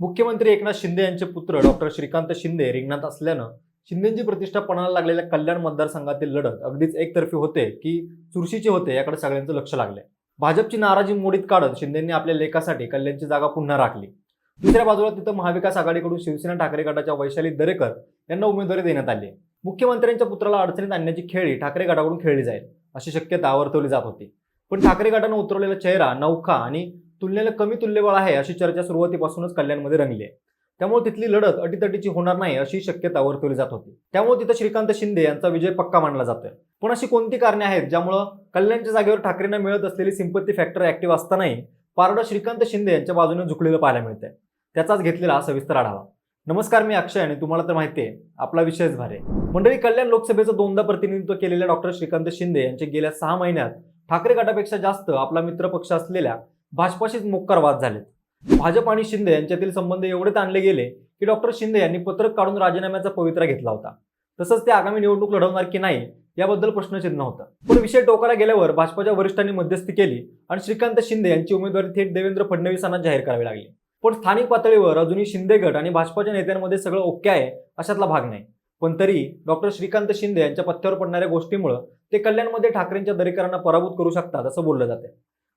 मुख्यमंत्री एकनाथ शिंदे यांचे पुत्र डॉक्टर श्रीकांत शिंदे रिंगणात असल्यानं शिंदेची प्रतिष्ठा पणाला लागलेल्या कल्याण मतदारसंघातील लढत अगदीच एकतर्फी होते की चुरशीचे होते याकडे सगळ्यांचं लक्ष लागलंय. भाजपची नाराजी मोडीत काढत शिंदेंनी आपल्या लेखासाठी कल्याणची जागा पुन्हा राखली. दुसऱ्या बाजूला तिथं महाविकास आघाडीकडून शिवसेना ठाकरे गटाच्या वैशाली दरेकर यांना उमेदवारी देण्यात आली. मुख्यमंत्र्यांच्या पुत्राला अडचणीत आणण्याची खेळी ठाकरे गटाकडून खेळली जाईल अशी शक्यता वर्तवली जात होती. पण ठाकरे गटानं उतरवलेला चेहरा नौखा आणि तुलनेला कमी तुल्यबळ आहे अशी चर्चा सुरुवातीपासूनच कल्याणमध्ये रंगली आहे. त्यामुळे तिथली लढत अटीतटीची होणार नाही अशी शक्यता वर्तवली जात होती. त्यामुळे तिथं श्रीकांत शिंदे यांचा विजय पक्का मानला जातोय. पण अशी कोणती कारणे आहेत ज्यामुळं कल्याणच्या जागेवर ठाकरेंना मिळत असलेली सिंपत्ती फॅक्टर ऍक्टिव्ह असतानाही पारडं श्रीकांत शिंदे यांच्या बाजूने झुकलेलं पाहायला मिळतंय. त्याचाच घेतलेला सविस्तर आढावा. नमस्कार मी अक्षय आणि तुम्हाला तर माहिती आहे आपला विषयच भारे मंडळी कल्याण लोकसभेचं दोनदा प्रतिनिधित्व केलेल्या डॉक्टर श्रीकांत शिंदे यांचे गेल्या सहा महिन्यात ठाकरे गटापेक्षा जास्त आपला मित्रपक्ष असलेल्या भाजपाशीच मुक्कार वाद झालेत. भाजप आणि शिंदे यांच्यातील संबंध एवढे ताणले गेले की डॉक्टर शिंदे यांनी पत्रक काढून राजीनाम्याचा पवित्रा घेतला होता. तसंच ते आगामी निवडणूक लढवणार की नाही याबद्दल प्रश्नचिन्ह होतं. पण विषय टोकाला गेल्यावर भाजपाच्या वरिष्ठांनी मध्यस्थी केली आणि श्रीकांत शिंदे यांची उमेदवारी थेट देवेंद्र फडणवीसांना जाहीर करावी लागली. पण स्थानिक पातळीवर अजूनही शिंदे गट आणि भाजपाच्या नेत्यांमध्ये सगळं ओके आहे अशातला भाग नाही. पण तरी डॉक्टर श्रीकांत शिंदे यांच्या पथ्यावर पडणाऱ्या गोष्टीमुळे ते कल्याणमध्ये ठाकरेंच्या दरेकरांना पराभूत करू शकतात असं बोललं जाते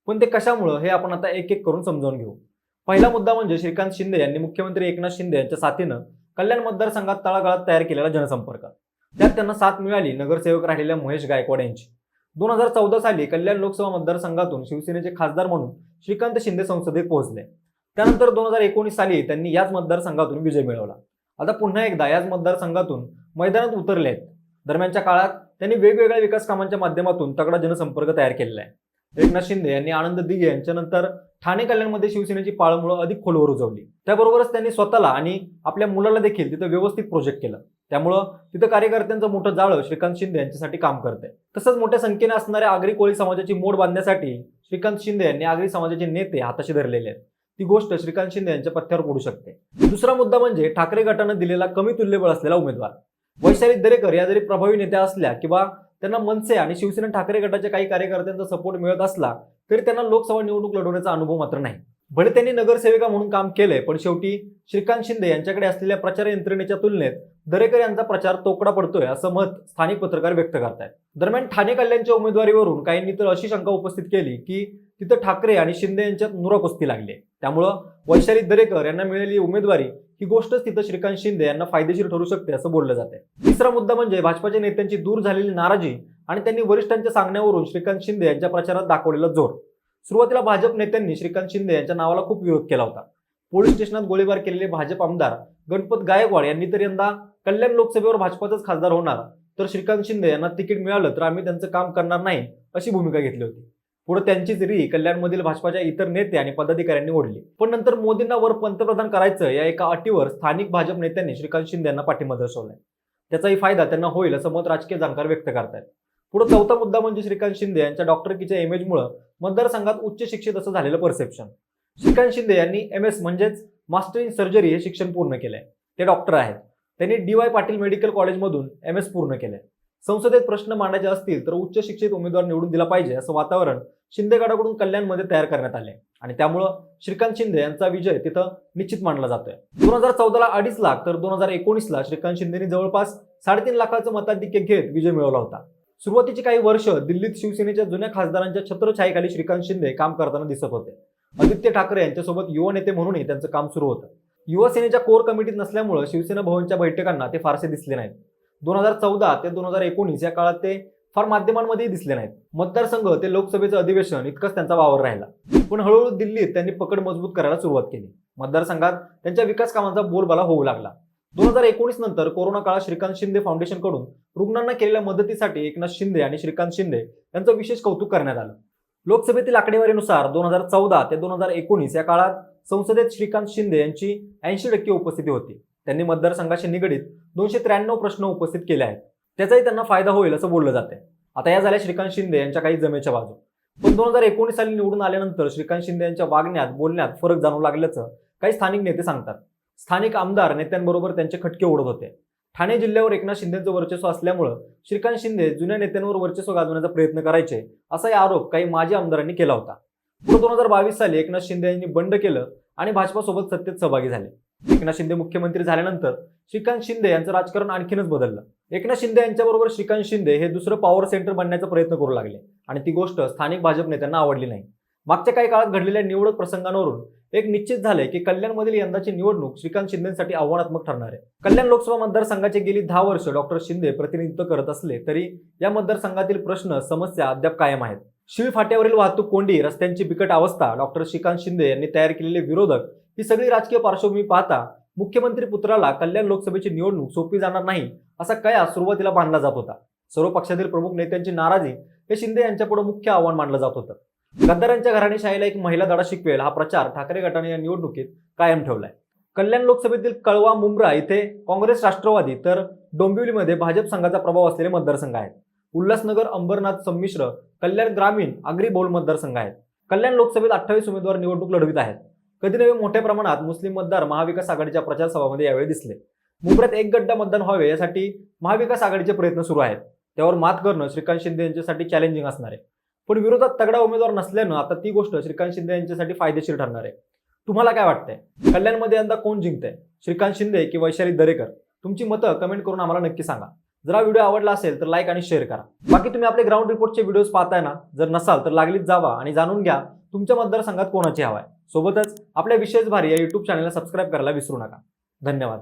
पण ते कशामुळं हे आपण आता एक एक करून समजावून घेऊ. पहिला मुद्दा म्हणजे श्रीकांत शिंदे यांनी मुख्यमंत्री एकनाथ शिंदे यांच्या साथीनं कल्याण मतदारसंघात तळागाळात तयार केलेला जनसंपर्क. त्यात त्यांना साथ मिळाली नगरसेवक राहिलेल्या महेश गायकवाड यांची. दोन हजार चौदा साली कल्याण लोकसभा मतदारसंघातून शिवसेनेचे खासदार म्हणून श्रीकांत शिंदे संसदेत पोहोचले. त्यानंतर दोन हजार एकोणीस साली त्यांनी याच मतदारसंघातून विजय मिळवला. आता पुन्हा एकदा याच मतदारसंघातून मैदानात उतरले आहेत दरम्यानच्या काळात त्यांनी वेगवेगळ्या विकास कामांच्या माध्यमातून तगडा जनसंपर्क तयार केलेला आहे. एकनाथ शिंदे यांनी आनंद दिघे यांच्यानंतर ठाणे कल्याणमध्ये शिवसेनेची पाळमुळं अधिक खोलवर उजवली. त्याबरोबरच त्यांनी स्वतःला आणि आपल्या मुलाला देखील तिथं व्यवस्थित प्रोजेक्ट केलं. त्यामुळं तिथं कार्यकर्त्यांचं मोठं जाळं श्रीकांत शिंदे यांच्यासाठी काम करतंय. तसंच मोठ्या संख्येने असणाऱ्या आगरी कोळी समाजाची मोड बांधण्यासाठी श्रीकांत शिंदे यांनी आगरी समाजाचे नेते हाताशी धरलेले आहेत. ती गोष्ट श्रीकांत शिंदे यांच्या पथ्यावर पडू शकते. दुसरा मुद्दा म्हणजे ठाकरे गटानं दिलेला कमी तुल्यबळ असलेला उमेदवार. वैशाली दरेकर या जरी प्रभावी नेत्या असल्या किंवा त्यांना मनसे आणि शिवसेना ठाकरे गटाच्या काही कार्यकर्त्यांचा सपोर्ट मिळत असला तरी त्यांना लोकसभा निवडणूक लढवण्याचा अनुभव मात्र नाही भले त्यांनी नगरसेविका म्हणून काम केलंय पण शेवटी श्रीकांत शिंदे यांच्याकडे असलेल्या प्रचार यंत्रणेच्या तुलनेत दरेकर यांचा प्रचार तोकडा पडतोय असं मत स्थानिक पत्रकार व्यक्त करतायत दरम्यान ठाणे कल्याणच्या उमेदवारीवरून काहींनी तर अशी शंका उपस्थित केली की तिथं ठाकरे आणि शिंदे यांच्यात नुरा कुस्ती लागली आहे. त्यामुळं वैशाली दरेकर यांना मिळालेली उमेदवारी ही गोष्टच तिथं श्रीकांत शिंदे यांना फायदेशीर ठरू शकते असं बोललं जाते तिसरा मुद्दा म्हणजे भाजपाच्या नेत्यांची दूर झालेली नाराजी आणि त्यांनी वरिष्ठांच्या सांगण्यावरून श्रीकांत शिंदे यांच्या प्रचारात दाखवलेला जोर. सुरुवातीला भाजप नेत्यांनी श्रीकांत शिंदे यांच्या नावाला खूप विरोध केला होता. पोलीस स्टेशनात गोळीबार केलेले भाजप आमदार गणपत गायकवाड यांनी तर यंदा कल्याण लोकसभेवर भाजपाचाच खासदार होणार तर श्रीकांत शिंदे यांना तिकीट मिळालं तर आम्ही त्यांचं काम करणार नाही अशी भूमिका घेतली होती. पुढे त्यांचीच री कल्याणमधील भाजपाच्या इतर नेते आणि पदाधिकाऱ्यांनी ओढली. पण नंतर मोदींना वर पंतप्रधान करायचं या एका अटीवर स्थानिक भाजप नेत्यांनी श्रीकांत शिंदे यांना पाठिंबा दर्शवलाय. त्याचाही फायदा त्यांना होईल असं मत राजकीय जाणकार व्यक्त करतायत. पुढे चौथा मुद्दा म्हणजे श्रीकांत शिंदे यांच्या डॉक्टरकीच्या इमेजमुळे मतदारसंघात उच्च शिक्षित असं झालेलं परसेप्शन श्रीकांत शिंदे यांनी एम एस म्हणजेच मास्टर इन सर्जरी हे शिक्षण पूर्ण केलंय. ते डॉक्टर आहेत. त्यांनी डी वाय पाटील मेडिकल कॉलेजमधून एम एस पूर्ण केलंय. संसदेत प्रश्न मांडायचे असतील तर उच्च शिक्षित उमेदवार निवडून दिला पाहिजे असं वातावरण शिंदे गटाकडून कल्याणमध्ये तयार करण्यात आले. आणि त्यामुळं श्रीकांत शिंदे यांचा विजय तिथं निश्चित मानला जातोय. दोन हजार चौदाला अडीच लाख तर दोन हजार एकोणीसला श्रीकांत शिंदेनी जवळपास साडेतीन लाखाचं मताधिक्य घेत विजय मिळवला होता. सुरुवातीची काही वर्ष दिल्लीत शिवसेनेच्या जुन्या खासदारांच्या छत्रछायेखाली श्रीकांत शिंदे काम करताना दिसत होते. आदित्य ठाकरे यांच्यासोबत युवा नेते म्हणूनही त्यांचं काम सुरू होतं. युवा सेनेच्या कोर कमिटीत नसल्यामुळे शिवसेना भवनच्या बैठकांना ते फारसे दिसले नाहीत. दोन हजार चौदा ते दोन हजार एकोणीस या काळात ते फार माध्यमांमध्येही दिसले नाहीत. मतदारसंघ ते लोकसभेचं अधिवेशन इतकंच त्यांचा वावर राहिला. पण हळूहळू दिल्लीत त्यांनी पकड मजबूत करायला सुरुवात केली. मतदारसंघात त्यांच्या विकास कामांचा बोलबाला होऊ लागला. दोन हजार एकोणीस नंतर कोरोना काळात श्रीकांत शिंदे फाउंडेशनकडून रुग्णांना केलेल्या मदतीसाठी एकनाथ शिंदे आणि श्रीकांत शिंदे यांचं विशेष कौतुक करण्यात आलं. लोकसभेतील आकडेवारीनुसार दोन हजार चौदा ते दोन हजार एकोणीस या काळात संसदेत श्रीकांत शिंदे यांची ऐंशी टक्के उपस्थिती होती. त्यांनी मतदारसंघाशी निगडीत दोनशे त्र्याण्णव प्रश्न उपस्थित केले आहेत. त्याचाही त्यांना फायदा होईल असं बोललं जाते आता या झाल्या श्रीकांत शिंदे यांच्या काही जमेच्या बाजू. पण दोन हजार एकोणीस साली निवडून आल्यानंतर श्रीकांत शिंदे यांच्या वागण्यात बोलण्यात फरक जाणवू लागल्याचं काही स्थानिक नेते सांगतात. स्थानिक आमदार नेत्यांबरोबर त्यांचे खटके ओढत होते. ठाणे जिल्ह्यावर एकनाथ शिंदेचं वर्चस्व असल्यामुळं श्रीकांत शिंदे जुन्या नेत्यांवर वर्चस्व गाजवण्याचा प्रयत्न करायचे असाही आरोप काही माजी आमदारांनी केला होता. पुढे दोन हजार बावीस साली एकनाथ शिंदे यांनी बंड केलं आणि भाजपासोबत सत्तेत सहभागी झाले. एकनाथ शिंदे मुख्यमंत्री झाल्यानंतर श्रीकांत शिंदे यांचं राजकारण आणखीनच बदललं. एकनाथ शिंदे यांच्याबरोबर श्रीकांत शिंदे हे दुसरं पॉवर सेंटर बनण्याचा प्रयत्न करू लागले आणि ती गोष्ट स्थानिक भाजप नेत्यांना आवडली नाही. मागच्या काही काळात घडलेल्या निवडक प्रसंगांवरून एक निश्चित झालंय की कल्याणमधील यंदाची निवडणूक श्रीकांत शिंदेसाठी आव्हानात्मक ठरणार आहे. कल्याण लोकसभा मतदारसंघाचे गेली दहा वर्ष डॉक्टर शिंदे प्रतिनिधित्व करत असले तरी या मतदारसंघातील प्रश्न समस्या अद्याप कायम आहेत. शिळ फाट्यावरील वाहतूक कोंडी रस्त्यांची बिकट अवस्था डॉक्टर श्रीकांत शिंदे यांनी तयार केलेले विरोधक ही सगळी राजकीय पार्श्वभूमी पाहता मुख्यमंत्री पुत्राला कल्याण लोकसभेची निवडणूक सोपी जाणार नाही असा कया सुरुवातीला बांधला जात होता. सर्व पक्षातील प्रमुख नेत्यांची नाराजी हे शिंदे यांच्यापुढे मुख्य आव्हान मानलं जात होतं. गद्दारांच्या घराणेशाहीला एक महिला धडा शिकवेल हा प्रचार ठाकरे गटाने या निवडणुकीत कायम ठेवलाय. कल्याण लोकसभेतील कळवा मुंब्रा इथे काँग्रेस राष्ट्रवादी तर डोंबिवलीमध्ये भाजप संघाचा प्रभाव असलेले मतदारसंघ आहेत. उल्हासनगर अंबरनाथ संमिश्र कल्याण ग्रामीण आगरी बौल मतदारसंघ आहेत. कल्याण लोकसभेत अठ्ठावीस उमेदवार निवडणूक लढवित आहेत. कधी नव्हे मोठ्या प्रमाणात मुस्लिम मतदार महाविकास आघाडीच्या प्रचार सभामध्ये यावेळी दिसले. मुंबईत एक गड्डा मतदान व्हावे यासाठी महाविकास आघाडीचे प्रयत्न सुरू आहेत. त्यावर मात करणं श्रीकांत शिंदे यांच्यासाठी चॅलेंजिंग असणार आहे. पण विरोधात तगडा उमेदवार नसल्यानं आता ती गोष्ट श्रीकांत शिंदे यांच्यासाठी फायदेशीर ठरणार आहे. तुम्हाला काय वाटतंय? कल्याणमध्ये यंदा कोण जिंकतंय? श्रीकांत शिंदे की वैशाली दरेकर? तुमची मतं कमेंट करून आम्हाला नक्की सांगा. जर हा व्हिडिओ आवडला असेल तर लाईक आणि शेअर करा. बाकी तुम्ही आपले ग्राउंड रिपोर्टचे व्हिडिओज पाहताय ना जर नसाल तर लागलीच जावा आणि जाणून घ्या तुमच्या मतदारसंघात कोणाची हवा आहे. सोबतच आपल्या विशेष भारी या युट्यूब चॅनलला सबस्क्राईब करायला विसरू नका. धन्यवाद.